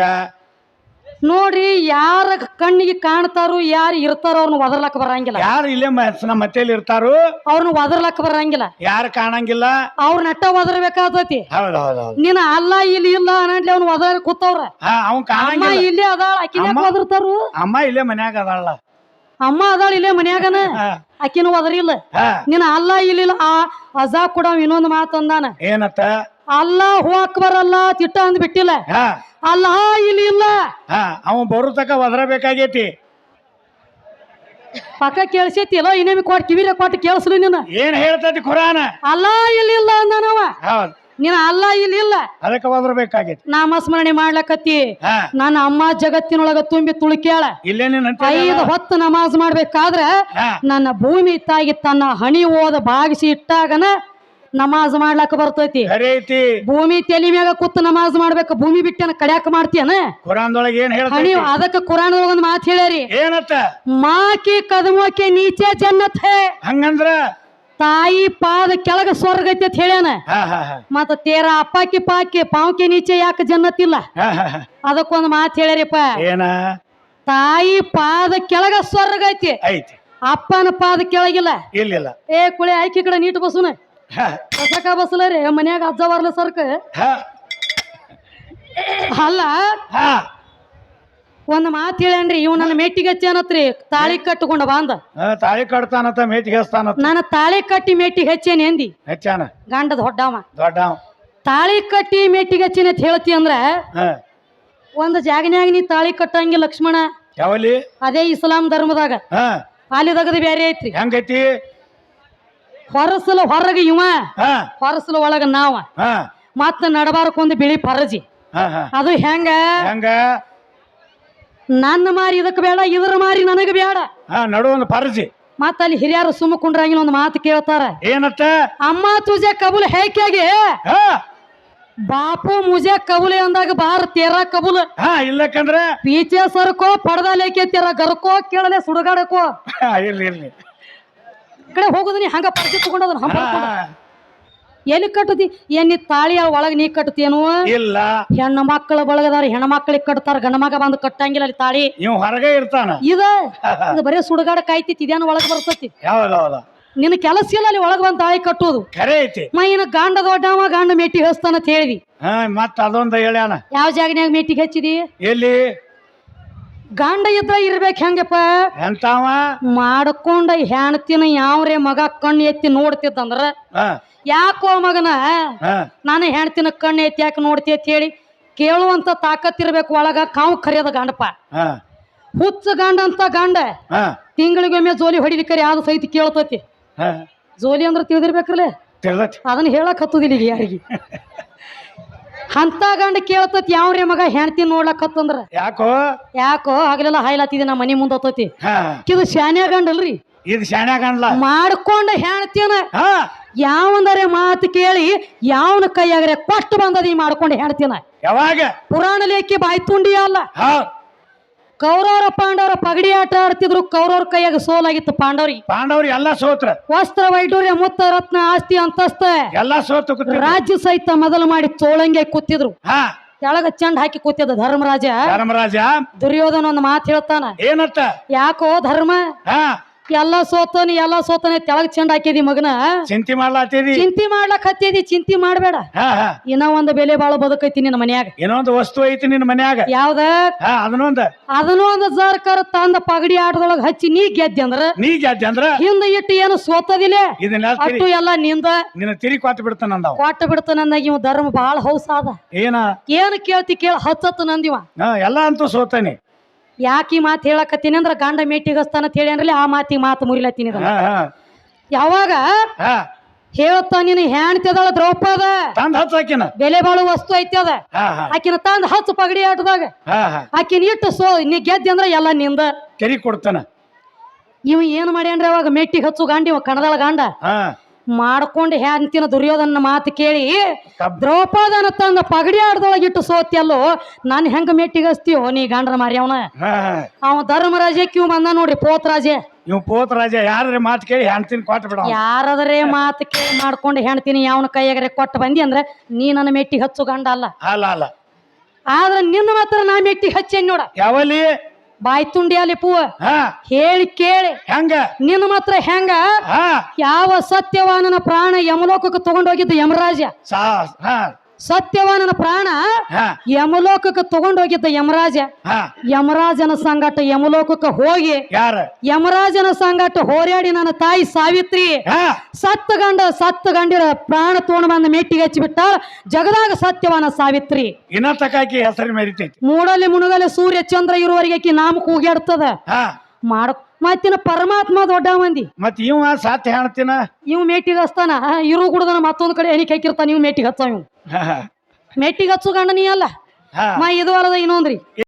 ನೋಡ್ರಿ ಯಾರ ಕಣ್ಣಿಗೆ ಕಾಣ್ತಾರೋ ಯಾರು ಇರ್ತಾರೋ ಅವ್ರನ್ನ ಒದರ್ಲಕ್ ಬರಂಗಿಲ್ಲ. ಯಾರು ಇಲ್ಲೇ ಮ- ನಮ್ಮ ಇರ್ತಾರೋ? ಅವ್ರನ್ನ ಒದರ್ಲಕ್ ಬರಂಗಿಲ್ಲ. ಯಾರು ಕಾಣಂಗಿಲ್ಲ? ಅವ್ರ ನಟ್ಟ ಒದರ್ಬೇಕಾಗ್ತೈತಿ ಹೌದ್ ಹೌದ್ ಹೌದ್ ನೀನ್ ಅಲ್ಲ ಇಲ್ಲಿ ಇಲ್ಲ ಅನ್ನಿ ಅವ್ನ ಒದರ್ ಕೂತವ್ರ. ಹಾ ಅವ್ನ್ ಅಮ್ಮ ಕಾಣಂಗಿಲ್ಲ ಇಲ್ಲೇ ಅದಾಳ ಅಮ್ಮ- ಒದರ್ತಾರು? ಅಮ್ಮ ಇಲ್ಲೇ ಮನ್ಯಾಗ ಅದಾಳ. ಅಮ್ಮ ಅದಾಳ ಇಲ್ಲೇ ಮನ್ಯಾಗನ? ಆಕಿನೂ ಒದರಿ ಇಲ್ಲ. ಹಾ. ನೀನ್ ಅಲ್ಲ ಇಲ್ಲಿಲ್ಲ ಆ ಅಜಾ ಕೂಡ ಇನ್ನೊಂದು ಮಾತು ಅಂದಾನ. ಏನತ್ತ? ಅಲ್ಲ ಹೋಗಕ್ ಬರಲ್ಲ ತಿಟ್ಟ ಅಂದ್ ಬಿಟ್ಟಿಲ್ಲ. ಅಲ್ಲ ಇಲ್ಲಿ ಇಲ್ಲ. ಅವ ಬರೋ ತಕ ಒದರಬೇಕಾಗೈತಿ. ಪಕ್ಕ ಕೇಳಿಸೈತಿಲ್ಲ ಇನ್ನೊಮ್ಮೆ ಕೊಟ್ಟು ಕಿವಿರ ಕೊಟ್ಟು ಕೇಳಿಸ್ಲಿ ನೀನು. ಏನ್ ಹೇಳ್ತೈತಿ ಖುರಾನ ಅಲ್ಲ ಇಲ್ಲಿ ಇಲ್ಲ ಅಂದಾನವ. ಹೌದ್. ನೀನ್ ಅಲ್ಲ ಇಲ್ಲಿ ಇಲ್ಲ. ಅದಕ್ಕೆ ಒದರ್ಬೇಕಾಗೈತಿ. ನಾಮಸ್ಮರಣೆ ಮಾಡ್ಲಕತ್ತಿ. ನನ್ನ ಅಮ್ಮ ಜಗತ್ತಿನೊಳಗ ತುಂಬಿ ತುಳುಕ್ಯಾಳ. ಐದು ಹೊತ್ತು ನಮಾಜ್ ಮಾಡ್ಬೇಕಾದ್ರೆ ನನ್ನ ಭೂಮಿ ತಾಗಿ ತನ್ನ ಹಣಿ ಓದ ಬಾಗಿಸಿ ಇಟ್ಟಾಗನ ನಮಾಜ್ ಮಾಡ್ಲಾಕ ಬರ್ತೈತಿ. ಭೂಮಿ ತೆಲಿ ಮ್ಯಾಗ ಕೂತ್ ನಮಾಜ್ ಮಾಡ್ಬೇಕು. ಭೂಮಿ ಬಿಟ್ಟನ ಕಡ್ಯಾಕ ಮಾಡ್ತೀಯನ? ಹೇಳ್ತೈತಿ? ಅದಕ್ಕ ಕುರಾನದೊಳಗ ಒಳಗೊಂದು ಮಾತು ಹೇಳ್ಯಾರಿ. ಏನತ್ತ? ಮಾಕಿ ಕದಮೋಕೆ ನೀಚೆ ಜನ್ನತ್. ಹಂಗಂದ್ರ ತಾಯಿ ಪಾದ ಕೆಳಗ ಸ್ವರ್ಗ ಐತಿ ಅಂತ ಹೇಳ್ಯಾನ. ಮತ್ತ ತೇರ ಅಪ್ಪಾಕಿ ಪಾಕಿ ಪಾವಕಿ ನೀಚೆ ಯಾಕೆ ಜನ್ನತ್ ಇಲ್ಲ ಹಾ ಹಾ ಹಾ. ಅದಕ್ಕೊಂದ್ ಮಾತು ಹೇಳ್ಯಾರಿಪ್ಪ. ಏನ? ತಾಯಿ ಪಾದ ಕೆಳಗ ಸ್ವರ್ಗ ಐತಿ. ಐತಿ. ಅಪ್ಪನ ಪಾದ ಕೆಳಗಿಲ್ಲ. ಇಲ್ಲ ಏ ಕುಳಿ ಆಯ್ಕೆ ಕಡೆ ನೀಟ್ ಬಸ್ಸುನ ಬಸಕ ಕಸಕ ಬಸ್ಲ ರೀ ಮನ್ಯಾಗ ಅಜ್ಜ ಬರ್ಲ ಸರ್ಕ. ಹಾ. ಅಲ್ಲ ಹಾ. ಒಂದ್ ಮಾತು ಹೇಳ್ಯಾನ್ರಿ ಇವ್ ನನ್ನ ಮೆಟ್ಟಿಗೆ ಹಚ್ಚೇನತ್ರಿ ತಾಳಿ ಕಟ್ಟಕೊಂಡ ಬಾಂದ ತಾಳಿ ಕಟ್ತಾನತ್ತ ಮೇಟಿಗೆ ನಾನು ತಾಳಿ ಕಟ್ಟಿ ಮೆಟ್ಟಿಗೆ ಹಚ್ಚೇನಿ ಎಂದಿ ಹೆಚ್ಚಾನ ಗಂಡದ ಹೊಡ್ಡವ ದೊಡ್ಡ ತಾಳಿ ಕಟ್ಟಿ ಮೆಟ್ಟಿಗೆ ಹಚ್ಚೇನಿ ಅಂತ ಹೇಳ್ತಿ ಅಂದ್ರ ಒಂದ್ ಜಾಗನ್ಯಾಗ ನೀ ತಾಳಿ ಕಟ್ಟಂಗಿ ಲಕ್ಷ್ಮಣ. ಯಾವಲಿ ಅದೇ ಇಸ್ಲಾಂ ಧರ್ಮದಾಗ. ಹಾ. ಅಲ್ಲಿ ತಗದು ಬೇರೆ ಐತ್ರಿ. ಹೆಂಗೈತಿ? ಹೊರಸಲ ಹೊರಗ ಇವ ಹಾ. ಹೊರಸಲ ಒಳಗ ನಾವ. ಹಾ. ಮತ್ತ ನಡಬಾರಕೊಂದು ಬಿಳಿ ಪರಜಿ. ಹಾ ಹಾ. ಅದು ಹೆಂಗ? ಹೆಂಗ? ನನ್ನ ಮಾರಿ ಇದಕ್ಕೆ ಬೇಡ ಇದ್ರ ಮಾರಿ ನನಗೆ ಬೇಡ. ಹಾ ನಡು ಒಂದು ಪರ್ಜಿ. ಮತ್ತ ಅಲ್ಲಿ ಹಿರಿಯರು ಸುಮ್ಮ ಕುಂಡ್ರಂಗಿಲ್ಲ ಒಂದು ಮಾತು ಕೇಳ್ತಾರ. ಏನತ್ತ? ಅಮ್ಮ ತುಜೆ ಕಬುಲ್ ಹೇಕ್ಯಾಗೆ ಹಾ. ಬಾಪು ಮುಜೆ ಕಬುಲೆ ಅಂದಾಗ ಬಾರ ತೇರ ಕಬುಲ್. ಹಾ ಇಲ್ಲಕಂದ್ರೆ? ಪೀಚೆ ಸರ್ಕೋ ಪಡದ ಲೇಕೆ ತೇರ ಗರ್ಕೋ ಕೇಳಲೆ ಸುಡುಗಾಡಕೋ. ಹಾ, ಇರ್ಲಿ ಇರ್ಲಿ. ಕಡೆ ಹೋಗುದು ನೀ ಹಂಗ ಪರಿಚಯ ತಗೊಂಡದ ಹಾ, ಎಲ್ಲಿ ಕಟ್ಟತಿ ಏನ್ ನೀ ತಾಳಿ ಒಳಗ ನೀ ಕಟ್ತೇನು? ಇಲ್ಲ. ಹೆಣ್ಣ ಮಕ್ಕಳ ಬಳಗದಾರ ಹೆಣ್ಣ ಮಕ್ಕಳಿಗೆ ಕಟ್ತಾರ ಗಂಡ ಮಗ ಬಂದು ಕಟ್ಟಂಗಿಲ್ಲ ಅಲ್ಲಿ ತಾಳಿ. ನೀವು ಹೊರಗೆ ಇರ್ತಾನ. ಇದ? ಇದು ಬರೀ ಸುಡುಗಾಡ ಕಾಯ್ತಿತ್ತು ಇದೇನು ಒಳಗೆ ಬರ್ತತಿ? ನಿನ್ನ ಕೆಲಸ ಇಲ್ಲ ಅಲ್ಲಿ ಒಳಗೆ ಬಂದು ತಾಳಿ ಕಟ್ಟೋದು. ಖರೆ ಐತಿ. ಮೈನ ಗಂಡ ದೊಡ್ಡವ ಗಾಂಡ ಮೆಟ್ಟಿ ಹಚ್ತಾನ ಅಂತ ಹೇಳಿದಿ. ಹಾ ಮತ್ತ ಅದೊಂದು ಹೇಳ್ಯಾನ. ಯಾವ ಜಾಗನ್ಯಾಗ ಮೆಟ್ಟಿಗೆ ಹಚ್ಚಿದಿ? ಎಲ್ಲಿ? ಗಂಡ ಇದ್ರ ಇರ್ಬೇಕು ಹೆಂಗಪ್ಪ? ಎಂತಾವ? ಮಾಡ್ಕೊಂಡ ಹೆಣ್ತಿನ ಯಾವ್ರೆ ಮಗ ಕಣ್ಣು ಎತ್ತಿ ನೋಡ್ತಿದ್ದಂದ್ರ ಯಾಕೋ ಮಗನ? ನಾನು ಹೆಣ್ತಿನ ಕಣ್ಣು ಎತ್ತಿ ಯಾಕೆ ನೋಡ್ತಿ ಅಂತ ಹೇಳಿ ಕೇಳುವಂತ ತಾಕತ್ತಿರ್ಬೇಕು ಒಳಗ ಕಾವು ಕರೆಯದ ಗಂಡಪ್ಪ. ಹುಚ್ಚ ಗಂಡ ಅಂತ ಗಂಡ ತಿಂಗಳಿಗೊಮ್ಮೆ ಜೋಲಿ ಹೊಡಿಲಿಕ್ಕರಿ ಯಾವ್ದು ಸಹಿತ ಕೇಳ್ತತಿ? ಜೋಲಿ ಅಂದ್ರೆ ತಿಳಿದಿರ್ಬೇಕ್ರಲ್ಲ ಅದನ್ನ ಹೇಳಕ್ ಹತ್ತುದಿಲ್ಲ ಈಗ ಯಾರಿಗೆ. ಅಂತ ಗಂಡ ಕೇಳ್ತತಿ ಯಾವ್ರಿ ಮಗ ಹೆಣ್ತಿ ನೋಡ್ಲಕತ್ತಂದ್ರ? ಯಾಕೋ? ಯಾಕೋ? ಆಗ್ಲೆಲ್ಲ ಹಾಯ್ಲಾತಿದೆ ನಮ್ಮ ಮನಿ ಮುಂದೆ ಹತ್ತೈತಿ ಇದು ಶಾನ್ಯ ಗಂಡಲ್ರಿ. ಇದು ಶಾನ್ಯ ಅನ್ಲ ಮಾಡ್ಕೊಂಡ ಹೆಣ್ತಿನ ಯಾವಂದರೆ ಮಾತು ಕೇಳಿ ಯಾವನ ಕೈಯಾಗರೆ ಕೊಟ್ಟು ಬಂದದ ಈ ಮಾಡ್ಕೊಂಡು ಹೆಣ್ತಿನ ಯಾವಾಗ? ಪುರಾಣ ಲೇಖಿ ಬಾಯಿ ತುಂಡಿ ಅಲ್ಲ. ಹಾ. ಕೌರವರ ಪಾಂಡವರ ಪಗಡಿ ಆಟ ಆಡ್ತಿದ್ರು ಕೌರವ್ರ ಕೈಯಾಗ ಸೋಲಾಗಿತ್ತು ಪಾಂಡವರಿ ಪಾಂಡವ್ರು ಎಲ್ಲಾ ಸೋತ್ರ. ವಸ್ತ್ರ ವೈಡೂರ್ಯ ಮುತ್ತ ರತ್ನ ಆಸ್ತಿ ಅಂತಸ್ತ ಎಲ್ಲಾ ಸೋತು ಕೂತಿದ್ರು. ರಾಜ್ಯ ಸಹಿತ ಮೊದಲು ಮಾಡಿ ತೋಳಂಗೆ ಕೂತಿದ್ರು. ಹಾ. ಕೆಳಗ ಚಂಡ್ ಹಾಕಿ ಕೂತಿದ್ದ ಧರ್ಮರಾಜ. ಧರ್ಮರಾಜ. ದುರ್ಯೋಧನ ಒಂದು ಮಾತು ಹೇಳ್ತಾನ. ಏನತ್ತ ಯಾಕೋ ಧರ್ಮ? ಹಾ. ಎಲ್ಲ ಸೋತನಿ ಎಲ್ಲ ಸೋತನಿ ತೆಳಗ್ ಚಂಡ್ ಹಾಕಿದಿ ಮಗನ? ಚಿಂತೆ ಮಾಡ್ಲಾತೀರಿ ಚಿಂತಿ ಮಾಡ್ಲಕ್ ಹತ್ತಿದಿ ಚಿಂತಿ ಮಾಡ್ಬೇಡ. ಹಾ ಹಾ. ಇನ್ನ ಒಂದು ಬೆಲೆ ಬಾಳ ಬದುಕೈತಿ ನಿನ್ನ ಮನ್ಯಾಗ. ಏನೋ ವಸ್ತು ಐತಿ ನಿನ್ ಮನ್ಯಾಗ. ಯಾವ್ದ? ಹಾ ಅದನ್ನೊಂದ ಅದನ್ನೂ ಒಂದ್ ಜರ್ಕರ್ ತಂದ ಪಗಡಿ ಆಟದೊಳಗ ಹಚ್ಚಿ ನೀ ಗೆದ್ದೆ ಅಂದ್ರ? ನೀ ಗೆದ್ದೆ ಅಂದ್ರ? ಹಿಂದ ಇಟ್ಟು ಏನು ಸೋತದಿಲ್ಲ? ಅಟ್ಟು ಎಲ್ಲ ನಿಂದ ನಿನ್ನ ತಿರಿ ಕೊಟ್ಟು ಬಿಡ್ತಾನ ಅಂದವ ಕೊಟ್ಟ ಬಿಡ್ತಾನ ಇವ್ ಧರ್ಮ ಬಾಳ ಹೌಸ್ ಅದ ಏನ? ಏನ್ ಕೇಳ್ತಿ ಕೇಳ ಹಚ್ಚತ್ತು ನಂದಿವ. ಹಾ ಎಲ್ಲಾ ಅಂತೂ ಸೋತಾನಿ. ಯಾಕೆ ಈ ಮಾತು ಹೇಳಕತ್ತೀನಿ ಅಂದ್ರ ಗಂಡ ಮೇಟಿಗಸ್ತಾನ ಅಂತ ಹೇಳಿ ಅಂದ್ರೆ ಆ ಮಾತಿಗೆ ಮಾತು ಮುರಿಲತ್ತೀನಿ ಇದನ್ನ. ಯಾವಾಗ? ಹಾ. ಹೇಳ್ತಾ ನೀನು ಹೆಣ್ತಿದಾಳ ದ್ರೌಪದ. ತಂದ್ ಹಚ್ಚಾಕಿನ ಬೆಲೆ ಬಾಳು ವಸ್ತು ಐತಿ ಅದ. ಹಾ ಹಾ. ಆಕಿನ ತಂದ್ ಹಚ್ಚ ಪಗಡಿ ಆಟದಾಗ. ಹಾ ಹಾ. ಆಕಿನ ಇಟ್ಟು ಸೋ ನೀ ಗೆದ್ದೆ ಅಂದ್ರ ಎಲ್ಲ ನಿಂದ. ಕೆರಿ ಕೊಡ್ತಾನ. ಇವ ಏನ್ ಮಾಡ್ಯಾನ್ರಿ ಅವಾಗ? ಮೆಟ್ಟಿಗೆ ಹಚ್ಚು ಗಾಂಡಿ ಇವ ಕಣದಳ ಗಂಡ. ಹಾ. ಮಾಡ್ಕೊಂಡು ಹ್ಯಾಂತಿನ ದುರ್ಯೋಧನ ಮಾತು ಕೇಳಿ ದ್ರೌಪದನ ತಂದ ಪಗಡಿ ಆಡ್ದೊಳಗಿಟ್ಟು ಸೋತಿಯಲ್ಲೋ ನಾನು ಹೆಂಗ ಮೆಟ್ಟಿಗೆ ಹಚ್ತೀಯೋ ನೀ ಗಂಡ್ರ ಮಾರಿ ಅವನ? ಅವ ಧರ್ಮರಾಜ ಕ್ಯೂ ಬಂದ ನೋಡ್ರಿ ಪೋತ್ರಾಜೆ. ಇವ್ ಪೋತ್ ರಾಜ ಯಾರ ಮಾತು ಕೇಳಿ ಹೆಣ್ತಿನ ಕೊಟ್ಟು ಬಿಡ ಯಾರದರೆ ಮಾತು ಕೇಳಿ ಮಾಡ್ಕೊಂಡು ಹೆಣ್ತೀನಿ ಯಾವನ ಕೈಯಾಗರೆ ಕೊಟ್ಟು ಬಂದಿ ಅಂದ್ರೆ ನೀ ನನ್ನ ಮೆಟ್ಟಿ ಹಚ್ಚು ಗಂಡ ಅಲ್ಲ. ಅಲ್ಲ ಅಲ್ಲ. ಆದ್ರೆ ನಿನ್ನ ಮಾತ್ರ ನಾ ಮೆಟ್ಟಿ ಹಚ್ಚೇನ್ ನೋಡ. ಯಾವಲ್ಲಿ? ಬಾಯ್ ತುಂಡಿ ಅಲ್ಲಿ ಪೂವ. ಹಾ. ಹೇಳಿ ಕೇಳಿ. ಹೆಂಗ? ನಿನ್ನ ಮಾತ್ರ ಹೆಂಗ? ಹಾ. ಯಾವ ಸತ್ಯವಾನನ ಪ್ರಾಣ ಯಮಲೋಕಕ್ಕೆ ತಗೊಂಡೋಗಿದ್ದ ಯಮರಾಜ ಸಾ ಹಾ. ಸತ್ಯವಾನನ ಪ್ರಾಣ ಯಮಲೋಕಕ್ಕೆ ತಗೊಂಡೋಗಿದ್ದ ಯಮರಾಜ. ಹಾ. ಯಮರಾಜನ ಸಂಗಟ ಯಮಲೋಕಕ್ಕೆ ಹೋಗಿ ಯಾರ? ಯಮರಾಜನ ಸಂಗಟ ಹೋರಾಡಿ ನನ್ನ ತಾಯಿ ಸಾವಿತ್ರಿ. ಹಾ. ಸತ್ತ ಗಂಡ ಸತ್ತ ಗಂಡಿರ ಪ್ರಾಣ ತಗೊಂಡು ಬಂದ ಮೆಟ್ಟಿಗೆ ಹಚ್ಚಿಬಿಟ್ಟ ಜಗದಾಗ ಸತ್ಯವಾನ ಸಾವಿತ್ರಿ. ಮೂಡಲಿ ಮುಣಗಲೆ ಸೂರ್ಯ ಚಂದ್ರ ಇರುವವರಿಗೆ ಆಕಿ ನಾಮ ಕೂಗ್ಯಾಡ್ತದ ಮಾಡ ಮತ್ತಿನ ಪರಮಾತ್ಮ ದೊಡ್ಡ ಮಂದಿ ಮತ್ ಇವ ಸಾತ್ ಹೇಳ್ತೀನ? ಇವ್ ಮೇಟಿಗೆ ಹಚ್ತಾನ. ಇರು ಕುಡ್ದನ ಮತ್ತೊಂದ್ ಕಡೆ ಎಣಿಕೆ ಹಾಕಿರ್ತಾನ ಇವ್ ಮೇಟಿಗೆ ಹಚ್ಚ ಇವ್. ಮೇಟಿಗೆ ಹಚ್ಚು ಗಂಡ ನೀ ಅಲ್ಲ. ಮಾ ಇದು ಅಲ್ಲದ ಇನ್ನೊಂದ್ರಿ.